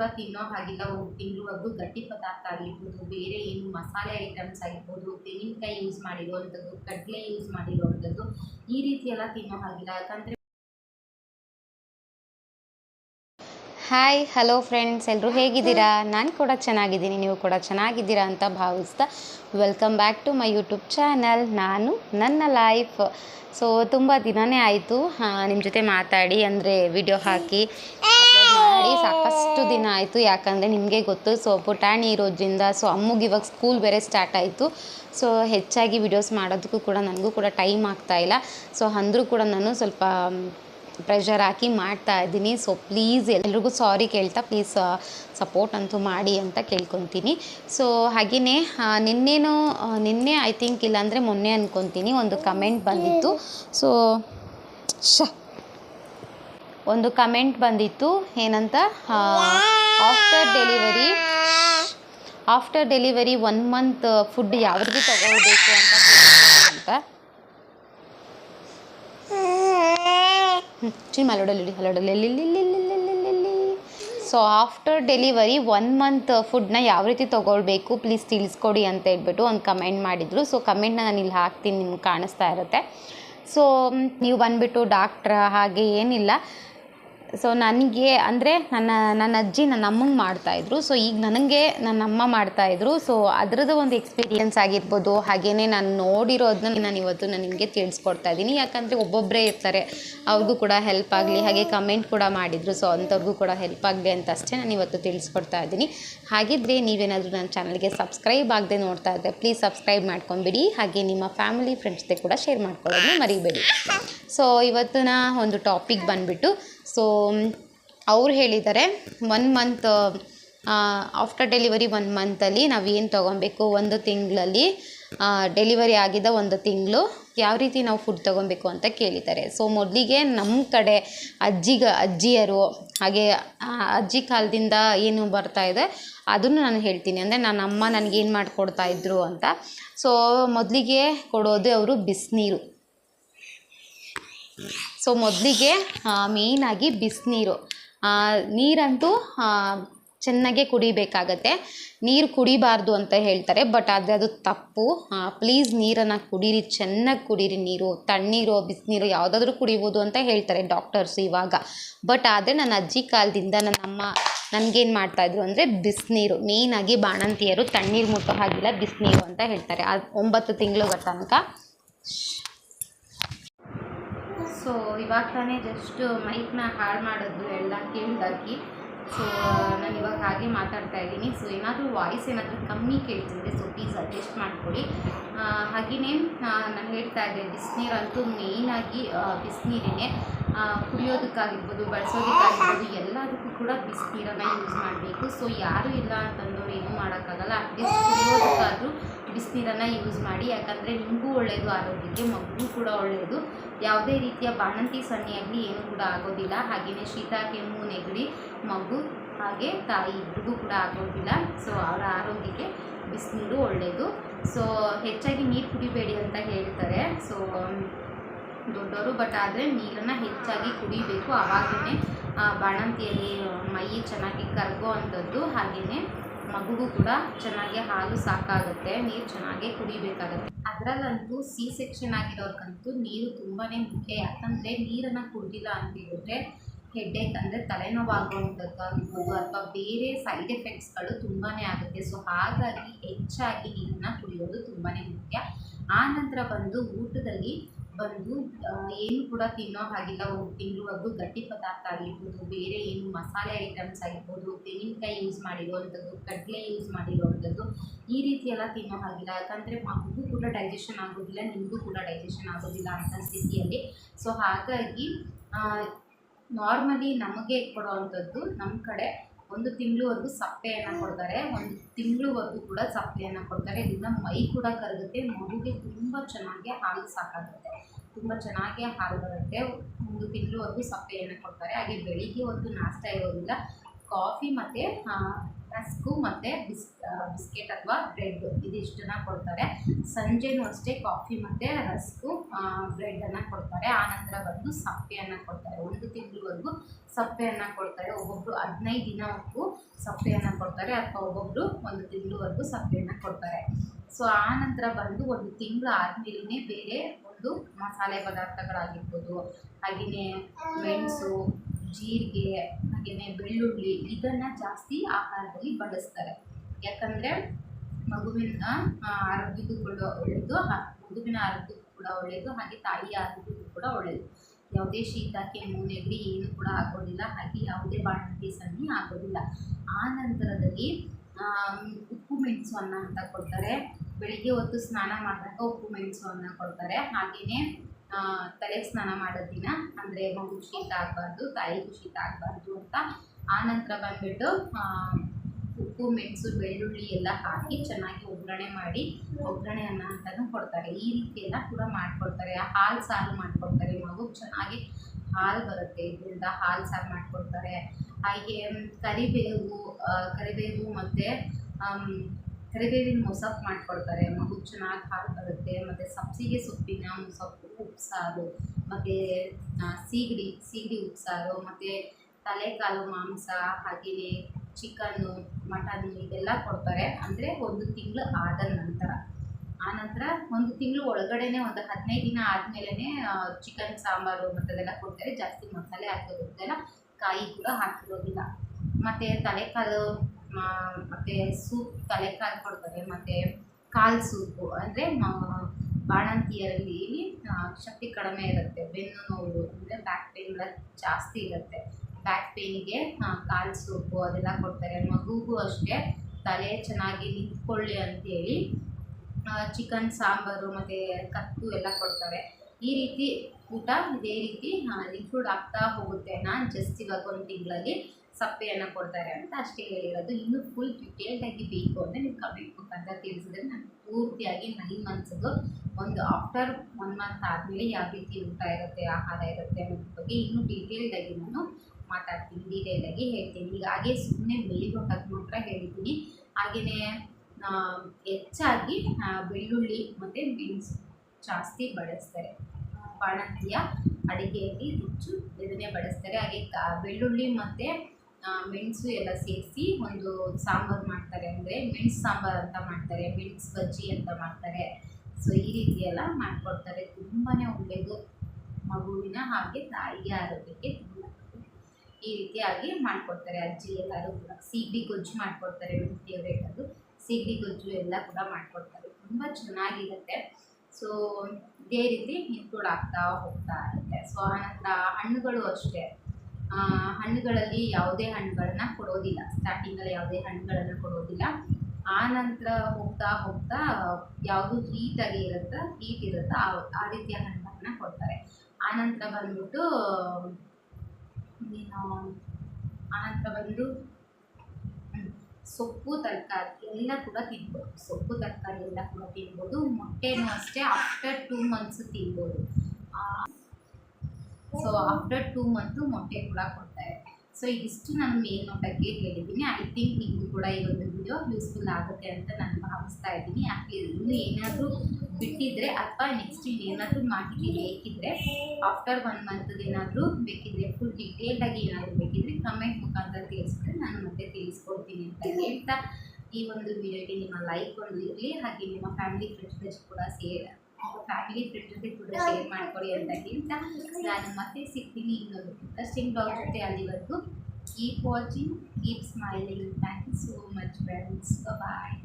ಕೂಡ ತಿನ್ನೋ ಹಾಗಿಲ್ಲ ಅದು ಗಟ್ಟಿ ಪದಾರ್ಥ ಆಗಿರ್ಬೋದು, ಬೇರೆ ಏನು ಮಸಾಲೆ ಐಟಮ್ಸ್ ಆಗಿರ್ಬೋದು ತೆಂಗಿನಕಾಯಿ ಯೂಸ್ ಮಾಡಿರುವಂಥದ್ದು, ಕಡಲೆ ಯೂಸ್ ಮಾಡಿರುವಂಥದ್ದು, ಈ ರೀತಿ ಎಲ್ಲ ತಿನ್ನೋ ಹಾಗಿಲ್ಲ. ಯಾಕಂದರೆ ಹಾಯ್ ಹಲೋ ಫ್ರೆಂಡ್ಸ್ ಎಲ್ಲರೂ ಹೇಗಿದ್ದೀರಾ? ನಾನು ಕೂಡ ಚೆನ್ನಾಗಿದ್ದೀನಿ. ನೀವು ಕೂಡ ಚೆನ್ನಾಗಿದ್ದೀರಾ ಅಂತ ಭಾವಿಸ್ತಾ welcome back to my YouTube channel ನಾನು ನನ್ನ ಲೈಫ್ ಸೊ ತುಂಬ ದಿನವೇ ಆಯಿತು. ನಿಮ್ಮ ಜೊತೆ ಮಾತಾಡಿ, ಅಂದರೆ ವಿಡಿಯೋ ಹಾಕಿ ಅಪ್ಲೋಡ್ ಮಾಡಿ ಸಾಕಷ್ಟು ದಿನ ಆಯಿತು. ಯಾಕಂದರೆ ನಿಮಗೆ ಗೊತ್ತು ಸೊ ಪುಟಾಣಿ ಇರೋದ್ರಿಂದ ಸೊ ಅಮ್ಮಗೆ ಇವಾಗ ಸ್ಕೂಲ್ ಬೇರೆ ಸ್ಟಾರ್ಟ್ ಆಯಿತು. ಸೊ ಹೆಚ್ಚಾಗಿ ವಿಡಿಯೋಸ್ ಮಾಡೋದಕ್ಕೂ ಕೂಡ ನನಗೂ ಕೂಡ ಟೈಮ್ ಆಗ್ತಾ ಇಲ್ಲ. ಸೊ ಅಂದರೂ ಕೂಡ ನಾನು ಸ್ವಲ್ಪ ಪ್ರೆಷರ್ ಹಾಕಿ ಮಾಡ್ತಾ ಇದ್ದೀನಿ. ಸೊ ಪ್ಲೀಸ್ ಎಲ್ರಿಗೂ ಸಾರಿ ಕೇಳ್ತಾ ಪ್ಲೀಸ್ ಸಪೋರ್ಟ್ ಅಂತೂ ಮಾಡಿ ಅಂತ ಕೇಳ್ಕೊತೀನಿ. ಸೊ ಹಾಗೆಯೇ ನಿನ್ನೇನು ನಿನ್ನೆ ಐ ಥಿಂಕ್ ಇಲ್ಲಾಂದರೆ ಮೊನ್ನೆ ಅಂದ್ಕೊತೀನಿ ಒಂದು ಕಮೆಂಟ್ ಬಂದಿತ್ತು. ಸೊ ಶ ಒಂದು ಕಮೆಂಟ್ ಬಂದಿತ್ತು, ಏನಂತ? After delivery after delivery one month food ಯಾವ್ದು ತಗೋಬೇಕು ಅಂತ ಅಂತ. ಚಿನ್ ಮಲೋಡಲ್ಲಿ ಹಲೋಡಲ್ಲಿ so after delivery one month ಫುಡ್ನ ಯಾವ ರೀತಿ ತೊಗೊಳ್ಬೇಕು ಪ್ಲೀಸ್ ತಿಳಿಸ್ಕೊಡಿ ಅಂತ ಹೇಳ್ಬಿಟ್ಟು ಒಂದು ಕಮೆಂಟ್ ಮಾಡಿದರು. ಸೊ ಕಮೆಂಟ್ನ ನಾನು ಇಲ್ಲಿ ಹಾಕ್ತೀನಿ, ನಿಮ್ಗೆ ಕಾಣಿಸ್ತಾ ಇರುತ್ತೆ. ಸೊ ನೀವು ಬಂದುಬಿಟ್ಟು ಡಾಕ್ಟ್ರ ಹಾಗೆ ಏನಿಲ್ಲ. ಸೊ ನನಗೆ ಅಂದರೆ ನನ್ನ ನನ್ನ ಅಜ್ಜಿ ನನ್ನ ಅಮ್ಮಂಗೆ ಮಾಡ್ತಾಯಿದ್ರು ಸೊ ಈಗ ನನಗೆ ನನ್ನ ಅಮ್ಮ ಮಾಡ್ತಾಯಿದ್ರು ಸೊ ಅದರದ್ದು ಒಂದು ಎಕ್ಸ್ಪೀರಿಯೆನ್ಸ್ ಆಗಿರ್ಬೋದು. ಹಾಗೆಯೇ ನಾನು ನೋಡಿರೋದನ್ನ ನಾನು ಇವತ್ತು ನಾನು ನಿಮಗೆ ತಿಳಿಸ್ಕೊಡ್ತಾ ಇದ್ದೀನಿ. ಯಾಕಂದರೆ ಒಬ್ಬೊಬ್ಬರೇ ಇರ್ತಾರೆ. ಅವ್ರಿಗೂ ಕೂಡ ಹೆಲ್ಪ್ ಆಗಲಿ, ಹಾಗೆ ಕಮೆಂಟ್ ಕೂಡ ಮಾಡಿದರು. ಸೊ ಅಂಥವ್ರಿಗೂ ಕೂಡ ಹೆಲ್ಪ್ ಆಗಲಿ ಅಂತ ಅಷ್ಟೇ ನಾನು ಇವತ್ತು ತಿಳಿಸ್ಕೊಡ್ತಾ ಇದ್ದೀನಿ. ಹಾಗಿದ್ದರೆ ನೀವೇನಾದರೂ ನನ್ನ ಚಾನಲ್ಗೆ ಸಬ್ಸ್ಕ್ರೈಬ್ ಆಗದೆ ನೋಡ್ತಾ ಇದ್ದರೆ ಪ್ಲೀಸ್ ಸಬ್ಸ್ಕ್ರೈಬ್ ಮಾಡ್ಕೊಂಬಿಡಿ ಹಾಗೆ ನಿಮ್ಮ ಫ್ಯಾಮಿಲಿ ಫ್ರೆಂಡ್ಸ್ ಜೊತೆ ಕೂಡ ಶೇರ್ ಮಾಡ್ಕೊಳ್ಳೋದನ್ನ ಮರಿಬೇಡಿ. ಸೊ ಇವತ್ತಿನ ಒಂದು ಟಾಪಿಕ್ ಬಂದುಬಿಟ್ಟು ಸೊ ಅವ್ರು ಹೇಳಿದ್ದಾರೆ one month after delivery one ಮಂತಲ್ಲಿ ನಾವು ಏನು ತೊಗೊಬೇಕು ಒಂದು ತಿಂಗಳಲ್ಲಿ ಡೆಲಿವರಿ ಆಗಿದ್ದ ಒಂದು ತಿಂಗಳು ಯಾವ ರೀತಿ ನಾವು ಫುಡ್ ತೊಗೊಬೇಕು ಅಂತ ಕೇಳಿದ್ದಾರೆ. ಸೊ ಮೊದಲಿಗೆ ನಮ್ಮ ಕಡೆ ಅಜ್ಜಿಗ, ಅಜ್ಜಿಯರು, ಹಾಗೆ ಅಜ್ಜಿ ಕಾಲದಿಂದ ಏನು ಬರ್ತಾ ಇದೆ, ಅದನ್ನು ನಾನು ಹೇಳ್ತೀನಿ. ಅಂದರೆ ನನ್ನ ಅಮ್ಮ ನನಗೇನು ಮಾಡಿಕೊಡ್ತಾ ಇದ್ರು ಅಂತ. ಸೊ ಮೊದಲಿಗೆ ಕೊಡೋದು ಅವರು ಬಿಸಿನೀರು. ಸೊ ಮೊದಲಿಗೆ ಮೇಯ್ನಾಗಿ ಬಿಸಿನೀರು. ನೀರಂತೂ ಚೆನ್ನಾಗೆ ಕುಡಿಬೇಕಾಗತ್ತೆ. ನೀರು ಕುಡಿಬಾರ್ದು ಅಂತ ಹೇಳ್ತಾರೆ ಬಟ್ ಆದರೆ ಅದು ತಪ್ಪು. ಪ್ಲೀಸ್ ನೀರನ್ನು ಕುಡೀರಿ, ಚೆನ್ನಾಗಿ ಕುಡೀರಿ ನೀರು. ತಣ್ಣೀರು, ಬಿಸಿನೀರು ಯಾವುದಾದ್ರೂ ಕುಡಿಬೋದು ಅಂತ ಹೇಳ್ತಾರೆ ಡಾಕ್ಟರ್ಸ್ ಇವಾಗ. ಬಟ್ ಆದರೆ ನನ್ನ ಅಜ್ಜಿ ಕಾಲದಿಂದ ನನ್ನಮ್ಮ ನನಗೇನು ಮಾಡ್ತಾಯಿದ್ರು ಅಂದರೆ ಬಿಸಿನೀರು. ಮೇಯ್ನಾಗಿ ಬಾಣಂತಿಯರು, ತಣ್ಣೀರು ಮುಟ್ಟೋ ಹಾಗಿಲ್ಲ, ಬಿಸಿನೀರು ಅಂತ ಹೇಳ್ತಾರೆ. ಅದು ಒಂಬತ್ತು ತಿಂಗಳುಗಳ ತನಕ ಸೊ ಇವಾಗ ತಾನೇ ಜಸ್ಟ್ ಮೈಕ್ನ ಹಾಳು ಮಾಡೋದು ಎಲ್ಲ ಕೇಳ್ದಾಕಿ. ಸೊ ನಾನು ಇವಾಗ ಹಾಗೆ ಮಾತಾಡ್ತಾ ಇದ್ದೀನಿ. ಸೊ ಏನಾದರೂ ವಾಯ್ಸ್ ಏನಾದರೂ ಕಮ್ಮಿ ಕೇಳ್ತಿದ್ರೆ ಸೊ ಪ್ಲೀಸ್ ಅಡ್ಜಸ್ಟ್ ಮಾಡಿಕೊಡಿ. ಹಾಗೆಯೇ ನಾನು ಹೇಳ್ತಾ ಇದ್ದೆ, ಬಿಸಿನೀರಂತೂ ಮೇಯ್ನಾಗಿ ಬಿಸಿನೀರೇ ಕುಡಿಯೋದಕ್ಕಾಗಿರ್ಬೋದು ಬಳಸೋದಕ್ಕಾಗಿರ್ಬೋದು ಎಲ್ಲದಕ್ಕೂ ಕೂಡ ಬಿಸಿನೀರನ್ನು ಯೂಸ್ ಮಾಡಬೇಕು. ಸೊ ಯಾರೂ ಇಲ್ಲ ಅಂತಂದವ್ರು ಏನೂ ಮಾಡೋಕ್ಕಾಗಲ್ಲ. ಅಟ್ಲೀಸ್ಟ್ ಕುಡಿಯೋದಕ್ಕಾದರೂ ಬಿಸಿನೀರನ್ನು ಯೂಸ್ ಮಾಡಿ, ಯಾಕಂದರೆ ನಿಮಗೂ ಒಳ್ಳೆಯದು ಆರೋಗ್ಯಕ್ಕೆ ಮಗುಗೂ ಕೂಡ ಒಳ್ಳೆಯದು ಯಾವುದೇ ರೀತಿಯ ಬಾಣಂತಿ ಸನ್ನೆಯಾಗಲಿ ಏನೂ ಕೂಡ ಆಗೋದಿಲ್ಲ. ಹಾಗೆಯೇ ಶೀತ, ಕೆಮ್ಮು, ನೆಗಡಿ, ಮಗು, ಹಾಗೆ ತಾಯಿ ಇಬ್ಬರಿಗೂ ಕೂಡ ಆಗೋದಿಲ್ಲ. ಸೊ ಅವರ ಆರೋಗ್ಯಕ್ಕೆ ಬಿಸಿನೀರು ಒಳ್ಳೆಯದು ಸೊ ಹೆಚ್ಚಾಗಿ ನೀರು ಕುಡಿಬೇಡಿ ಅಂತ ಹೇಳ್ತಾರೆ. ಸೊ ದೊಡ್ಡವರು ಬಟ್ ಆದರೆ ನೀರನ್ನು ಹೆಚ್ಚಾಗಿ ಕುಡಿಬೇಕು. ಆವಾಗಲೇ ಬಾಣಂತಿಯಲ್ಲಿ ಮೈ ಚೆನ್ನಾಗಿ ಕರಗೋ ಅಂಥದ್ದು ಹಾಗೆಯೇ ಮಗುಗೂ ಕೂಡ ಚೆನ್ನಾಗಿ ಹಾಲು ಸಾಕಾಗುತ್ತೆ, ನೀರು ಚೆನ್ನಾಗಿ ಕುಡಿಬೇಕಾಗುತ್ತೆ. ಅದರಲ್ಲಂತೂ ಸಿ ಸೆಕ್ಷನ್ ಆಗಿರೋರ್ಗಂತೂ ನೀರು ತುಂಬಾ ಮುಖ್ಯ. ಯಾಕಂದರೆ ನೀರನ್ನು ಕುಡಿದಿಲ್ಲ ಅಂತ ಹೇಳಿದ್ರೆ ಹೆಡ್ಡೇಕ್ ಅಂದರೆ ತಲೆನೋವಾಗುವಂಥದ್ದು ಆಗಿರ್ಬೋದು ಅಥವಾ ಬೇರೆ ಸೈಡ್ ಎಫೆಕ್ಟ್ಸ್ಗಳು ತುಂಬಾ ಆಗುತ್ತೆ. ಸೊ ಹಾಗಾಗಿ ಹೆಚ್ಚಾಗಿ ನೀರನ್ನು ಕುಡಿಯೋದು ತುಂಬಾ ಮುಖ್ಯ. ಆ ನಂತರ ಬಂದು ಊಟದಲ್ಲಿ ಬಂದು ಏನು ಕೂಡ ತಿನ್ನೋ ಹಾಗಿಲ್ಲ. ತಿಂಗಳವರೆಗೂ ಗಟ್ಟಿ ಪದಾರ್ಥ ಆಗಿರ್ಬೋದು, ಬೇರೆ ಏನು ಮಸಾಲೆ ಐಟಮ್ಸ್ ಆಗಿರ್ಬೋದು, ತೆಂಗಿನಕಾಯಿ ಯೂಸ್ ಮಾಡಿರುವಂಥದ್ದು, ಕಡಲೆ ಯೂಸ್ ಮಾಡಿರುವಂಥದ್ದು, ಈ ರೀತಿ ಎಲ್ಲ ತಿನ್ನೋ ಹಾಗಿಲ್ಲ. ಯಾಕಂದರೆ ಮಗು ಕೂಡ ಡೈಜೆಷನ್ ಆಗೋದಿಲ್ಲ, ನಿಮಗೂ ಕೂಡ ಡೈಜೆಷನ್ ಆಗೋದಿಲ್ಲ ಅಂತ ಸ್ಥಿತಿಯಲ್ಲಿ. ಸೊ ಹಾಗಾಗಿ ನಾರ್ಮಲಿ ನಮಗೆ ಕೊಡೋವಂಥದ್ದು ನಮ್ಮ ಕಡೆ ಒಂದು ತಿಂಗಳವರೆಗೂ ಸಪ್ಪೆಯನ್ನು ಕೊಡ್ತಾರೆ, ಒಂದು ತಿಂಗಳವರೆಗೂ ಕೂಡ ಸಪ್ಪೆಯನ್ನು ಕೊಡ್ತಾರೆ. ಇದರಿಂದ ಮೈ ಕೂಡ ಕರಗುತ್ತೆ, ಮಗುಗೆ ತುಂಬ ಚೆನ್ನಾಗಿ ಹಾಲು ಸಾಕಾಗುತ್ತೆ. ತುಂಬ ಚೆನ್ನಾಗಿ ಹಾಲು ಬರುತ್ತೆ. ಒಂದು ತಿಂಗಳವರೆಗೂ ಸಪ್ಪೆಯನ್ನು ಕೊಡ್ತಾರೆ. ಹಾಗೆ ಬೆಳಿಗ್ಗೆ ಹೊತ್ತು ನಾಷ್ಟ ಇರೋದಿಲ್ಲ ಕಾಫಿ ಮತ್ತು ರಸ್ಕು ಮತ್ತು ಬಿಸ್ ಬಿಸ್ಕೆಟ್ ಅಥವಾ ಬ್ರೆಡ್ ಇದಿಷ್ಟನ್ನ ಕೊಡ್ತಾರೆ. ಸಂಜೆನೂ ಅಷ್ಟೇ ಕಾಫಿ ಮತ್ತು ರಸ್ಕು ಬ್ರೆಡನ್ನು ಕೊಡ್ತಾರೆ. ಆನಂತರ ಬಂದು ಸಪ್ಪೆಯನ್ನು ಕೊಡ್ತಾರೆ. ಒಂದು ತಿಂಗಳವರೆಗೂ ಸಪ್ಪೆಯನ್ನು ಕೊಡ್ತಾರೆ. ಒಬ್ಬೊಬ್ಬರು ಹದಿನೈದು ದಿನವರೆಗೂ ಸಪ್ಪೆಯನ್ನು ಕೊಡ್ತಾರೆ. ಅಥವಾ ಒಬ್ಬೊಬ್ಬರು ಒಂದು ತಿಂಗಳವರೆಗೂ ಸಪ್ಪೆಯನ್ನು ಕೊಡ್ತಾರೆ. ಸೊ, ಆ ನಂತರ ಬಂದು ಒಂದು ತಿಂಗಳು ಆದಮೇಲೆ ಬೇರೆ ಒಂದು ಮಸಾಲೆ ಪದಾರ್ಥಗಳಾಗಿರ್ಬೋದು. ಹಾಗೆಯೇ ಮೆಣಸು ಜೀರಿಗೆ ಹಾಗೆಯೇ ಬೆಳ್ಳುಳ್ಳಿ ಇದನ್ನು ಜಾಸ್ತಿ ಆಹಾರದಲ್ಲಿ ಬಳಸ್ತಾರೆ. ಯಾಕಂದರೆ ಮಗುವಿನ ಆರೋಗ್ಯಕ್ಕೂ ಕೂಡ ಒಳ್ಳೆಯದು ಮಗುವಿನ ಆರೋಗ್ಯಕ್ಕೂ ಕೂಡ ಒಳ್ಳೆಯದು ಹಾಗೆ ತಾಯಿಯ ಆರೋಗ್ಯಕ್ಕೂ ಕೂಡ ಒಳ್ಳೆಯದು ಯಾವುದೇ ಶೀತ, ಕೆಮ್ಮು, ನೆಗಡಿ ಏನು ಕೂಡ ಆಗೋದಿಲ್ಲ, ಹಾಗೆ ಯಾವುದೇ ಬಾಣಂತಿ ಸನ್ನಿ ಆಗೋದಿಲ್ಲ. ಆ ನಂತರದಲ್ಲಿ ಉಪ್ಪು ಮೆಣಸು ಅನ್ನ ಅಂತ ಕೊಡ್ತಾರೆ. ಬೆಳಿಗ್ಗೆ ಹೊತ್ತು ಸ್ನಾನ ಮಾಡಿದಾಗ ಉಪ್ಪು ಮೆಣಸು ಅನ್ನ ಕೊಡ್ತಾರೆ. ಹಾಗೆಯೇ ತಲೆಗೆ ಸ್ನಾನ ಮಾಡೋ ದಿನ, ಅಂದರೆ ಮಗು ಶೀತ ಆಗಬಾರ್ದು, ತಾಯಿ ಶೀತ ಆಗಬಾರ್ದು ಅಂತ ಆ ನಂತರ ಬಂದ್ಬಿಟ್ಟು ಉಪ್ಪು, ಮೆಣಸು, ಬೆಳ್ಳುಳ್ಳಿ ಎಲ್ಲ ಹಾಕಿ ಚೆನ್ನಾಗಿ ಒಗ್ಗರಣೆ ಮಾಡಿ ಒಗ್ಗರಣೆ ಅನ್ನ ಅಂತಲೂ ಕೊಡ್ತಾರೆ. ಈ ರೀತಿಯೆಲ್ಲ ಕೂಡ ಮಾಡಿಕೊಡ್ತಾರೆ. ಹಾಲು ಸಾರು ಮಾಡಿಕೊಡ್ತಾರೆ ಮಗು. ಚೆನ್ನಾಗಿ ಹಾಲು ಬರುತ್ತೆ. ಇದರಿಂದ ಹಾಲು ಸಾರು ಮಾಡಿಕೊಡ್ತಾರೆ. ಹಾಗೆ ಕರಿಬೇವು ಕರಿಬೇವು ಮತ್ತು ಕರಿಬೇವಿನ ಮೊಸಪ್ಪು ಮಾಡಿಕೊಡ್ತಾರೆ. ಮಗು ಚೆನ್ನಾಗಿ ಹಾಲು ಬರುತ್ತೆ ಮತ್ತು ಸಬ್ಸಿಗೆ ಸೊಪ್ಪಿನ ಮೊಸಪ್ಪು ಉಪ್ಸಾರು, ಮತ್ತು ಸೀಗಡಿ ಸೀಗಡಿ ಉಪ್ಸಾರು, ಮತ್ತು ತಲೆಕಾಲು ಮಾಂಸ ಹಾಗೆಯೇ ಚಿಕನ್ನು, ಮಟನ್ನು ಇದೆಲ್ಲ ಕೊಡ್ತಾರೆ. ಅಂದರೆ ಒಂದು ತಿಂಗಳು ಆದ ನಂತರ. ಆನಂತರ ನಂತರ ಒಂದು ತಿಂಗಳು ಒಳಗಡೆನೆ ಒಂದು ಹದಿನೈದು ದಿನ ಆದಮೇಲೆ ಚಿಕನ್, ಸಾಂಬಾರು ಮತ್ತು ಅದೆಲ್ಲ ಕೊಡ್ತಾರೆ. ಜಾಸ್ತಿ ಮಸಾಲೆ ಹಾಕಿರೋದಿಲ್ಲ ಕಾಯಿ ಕೂಡ ಹಾಕಿರೋದಿಲ್ಲ. ಮತ್ತು ತಲೆಕಾಲು ಮತ್ತು ಸೂಪ್ ತಲೆಕಾಲು ಕೊಡ್ತಾರೆ, ಮತ್ತು ಕಾಲು ಸೂಪು. ಅಂದರೆ ಬಾಣಂತಿಯರಲ್ಲಿ ಶಕ್ತಿ ಕಡಿಮೆ ಇರುತ್ತೆ. ಬೆನ್ನು ನೋವು, ಅಂದರೆ ಬ್ಯಾಕ್ ಪೇನ್ ಎಲ್ಲ ಜಾಸ್ತಿ ಇರುತ್ತೆ. ಬ್ಯಾಕ್ ಪೇನಿಗೆ ಕಾಲು ಸೂಪು ಅದೆಲ್ಲ ಕೊಡ್ತಾರೆ. ಮಗುಗೂ ಅಷ್ಟೇ ತಲೆ ಚೆನ್ನಾಗಿ ನಿಂತ್ಕೊಳ್ಳಿ ಅಂತೇಳಿ ಚಿಕನ್ ಸಾಂಬಾರು, ಮತ್ತು ಕತ್ತು ಎಲ್ಲ ಕೊಡ್ತಾರೆ. ಈ ರೀತಿ ಊಟ ಇದೇ ರೀತಿ ಇನ್ಕ್ಲೂಡ್ ಆಗ್ತಾ ಹೋಗುತ್ತೆ. ನಾನು ಜಸ್ಟ್ ಇವಾಗ ಒಂದು ತಿಂಗಳಲ್ಲಿ ಸಪ್ಪೆಯನ್ನು ಕೊಡ್ತಾರೆ ಅಂತ ಅಷ್ಟೇ ಹೇಳಿರೋದು. ಇನ್ನೂ ಫುಲ್ ಡಿಟೇಲ್ಡಾಗಿ ಬೇಕು ಅಂದರೆ ನೀವು ಕಮೆಂಟ್ ಅಂತ ತಿಳಿಸಿದ್ರೆ ನಾನು ಪೂರ್ತಿಯಾಗಿ ನನ್ನ ಮಂತ್ಸ್ದು ಒಂದು ಆಫ್ಟರ್ ಒನ್ ಮಂತ್ ಆದಮೇಲೆ ಯಾವ ರೀತಿ ಊಟ ಇರುತ್ತೆ, ಆಹಾರ ಇರುತ್ತೆ ಅನ್ನೋದ್ರ ಬಗ್ಗೆ ಇನ್ನೂ ಡೀಟೇಲ್ಡಾಗಿ ನಾನು ಮಾತಾಡ್ತೀನಿ ಡೀಟೇಲ್ಡಾಗಿ ಹೇಳ್ತೀನಿ. ಈಗ ಹಾಗೆ ಸುಮ್ಮನೆ ಬೆಳಿಬೇಕಾದ ಮಾತ್ರ ಹೇಳಿದ್ದೀನಿ. ಹಾಗೆಯೇ ಹೆಚ್ಚಾಗಿ ಬೆಳ್ಳುಳ್ಳಿ ಮತ್ತು ಬೀನ್ಸ್ ಜಾಸ್ತಿ ಬಳಸ್ತಾರೆ ಬಾಣಂತಿಯ ಅಡುಗೆಯಲ್ಲಿ ಹೆಚ್ಚು ಇದನ್ನೇ ಬಳಸ್ತಾರೆ ಹಾಗೆ ಬೆಳ್ಳುಳ್ಳಿ ಮತ್ತು ಮೆಣಸು ಎಲ್ಲ ಸೇರಿಸಿ ಒಂದು ಸಾಂಬಾರು ಮಾಡ್ತಾರೆ ಅಂದರೆ ಮೆಣಸು ಸಾಂಬಾರು ಅಂತ ಮಾಡ್ತಾರೆ ಮೆಣಸು ಬಜ್ಜಿ ಅಂತ ಮಾಡ್ತಾರೆ. ಸೊ ಈ ರೀತಿ ಎಲ್ಲ ಮಾಡಿಕೊಡ್ತಾರೆ. ತುಂಬಾ ಒಳ್ಳೆಯದು ಮಗುವಿನ ಹಾಗೆ ತಾಯಿಯ ಆರೋಗ್ಯಕ್ಕೆ ತುಂಬ ಈ ರೀತಿಯಾಗಿ ಮಾಡಿಕೊಡ್ತಾರೆ ಅಜ್ಜಿ ಎಲ್ಲರೂ ಕೂಡ. ಸೀಗಡಿ ಗೊಜ್ಜು ಮಾಡಿಕೊಡ್ತಾರೆ ನನ್ನ ಫೇವ್ರೇಟ್ ಅದು. ಸೀಗಡಿ ಗೊಜ್ಜು ಎಲ್ಲ ಕೂಡ ಮಾಡಿಕೊಡ್ತಾರೆ. ತುಂಬ ಚೆನ್ನಾಗಿರುತ್ತೆ. ಸೊ ಇದೇ ರೀತಿ ಆಗ್ತಾ ಹೋಗ್ತಾ ಇರುತ್ತೆ. ಸೊ ಆನಂತರ ಹಣ್ಣುಗಳು ಅಷ್ಟೇ. ಹಣ್ಣುಗಳಲ್ಲಿ ಯಾವುದೇ ಹಣ್ಣುಗಳನ್ನ ಕೊಡೋದಿಲ್ಲ. ಸ್ಟಾರ್ಟಿಂಗಲ್ಲಿ ಯಾವುದೇ ಹಣ್ಣುಗಳನ್ನು ಕೊಡೋದಿಲ್ಲ. ಆ ನಂತರ ಹೋಗ್ತಾ ಹೋಗ್ತಾ ಯಾವುದು ಹೀಟಾಗಿ ಇರುತ್ತೋ ಹೀಟ್ ಇರುತ್ತೋ ಆ ಆ ರೀತಿಯ ಹಣ್ಣುಗಳನ್ನ ಕೊಡ್ತಾರೆ. ಆ ನಂತರ ಬಂದ್ಬಿಟ್ಟು ಆನಂತರ ಬಂದು ಸೊಪ್ಪು, ತರಕಾರಿ ಎಲ್ಲ ಕೂಡ ತಿನ್ಬೋದು. ಸೊಪ್ಪು, ತರಕಾರಿ ಎಲ್ಲ ಕೂಡ ತಿನ್ಬೋದು. ಮೊಟ್ಟೆನೂ ಅಷ್ಟೇ ಆಫ್ಟರ್ ಟೂ ಮಂತ್ಸ್ ತಿನ್ಬೋದು. ಸೊ ಆಫ್ಟರ್ ಟೂ ಮಂತು ಮೊಟ್ಟೆ ಕೂಡ ಕೊಡ್ತಾರೆ ಸೊ ಇದಿಷ್ಟು ನಾನು ಮೇಲ್ನೋಟಕ್ಕೆ ಹೇಳಿದ್ದೀನಿ. ಐ ಥಿಂಕ್ ನಿಮಗೂ ಕೂಡ ಈ ಒಂದು ವಿಡಿಯೋ ಯೂಸ್ಫುಲ್ ಆಗುತ್ತೆ ಅಂತ ನಾನು ಭಾವಿಸ್ತಾ ಇದ್ದೀನಿ. ಯಾಕೆ ಇನ್ನು ಏನಾದರೂ ಬಿಟ್ಟಿದ್ರೆ ಅಥವಾ ನೆಕ್ಸ್ಟ್ ಏನಾದರೂ ಮಾಹಿತಿ ಬೇಕಿದ್ರೆ ಆಫ್ಟರ್ ಒನ್ ಮಂತ್ ಏನಾದರೂ ಬೇಕಿದ್ರೆ ಫುಲ್ ಡೀಟೇಲ್ಡಾಗಿ ಏನಾದರೂ ಬೇಕಿದ್ರೆ ಕಮೆಂಟ್ ಮುಖಾಂತರ ತಿಳಿಸಿದ್ರೆ ನಾನು ಮತ್ತೆ ತಿಳಿಸ್ಕೊಡ್ತೀನಿ ಅಂತ ಹೇಳ್ತಾ ಈ ಒಂದು ವಿಡಿಯೋಗೆ ನಿಮ್ಮ ಲೈಕ್ ಒಂದು ಇರಲಿ. ಹಾಗೆ ನಿಮ್ಮ ಫ್ಯಾಮಿಲಿ ಫ್ರೆಂಡ್ಸ್ ಕೂಡ ಸೇರ್ ಫ್ಯಾಮಿಲಿ ಫ್ರೆಂಡ್ ಜೊತೆ ಕೂಡ ಶೇರ್ ಮಾಡ್ಕೊಡಿ ಅಂತ ಹೇಳ್ತಾ ನಾನು ಮತ್ತೆ ಸಿಗ್ತೀನಿ ಇನ್ನೊಂದು ಇಂಟ್ರೆಸ್ಟಿಂಗ್ ಬ್ಲಾಗ್ ಜೊತೆ ಅಲ್ಲಿವರೆಗೂ. Keep watching keep smiling thank you so much friends bye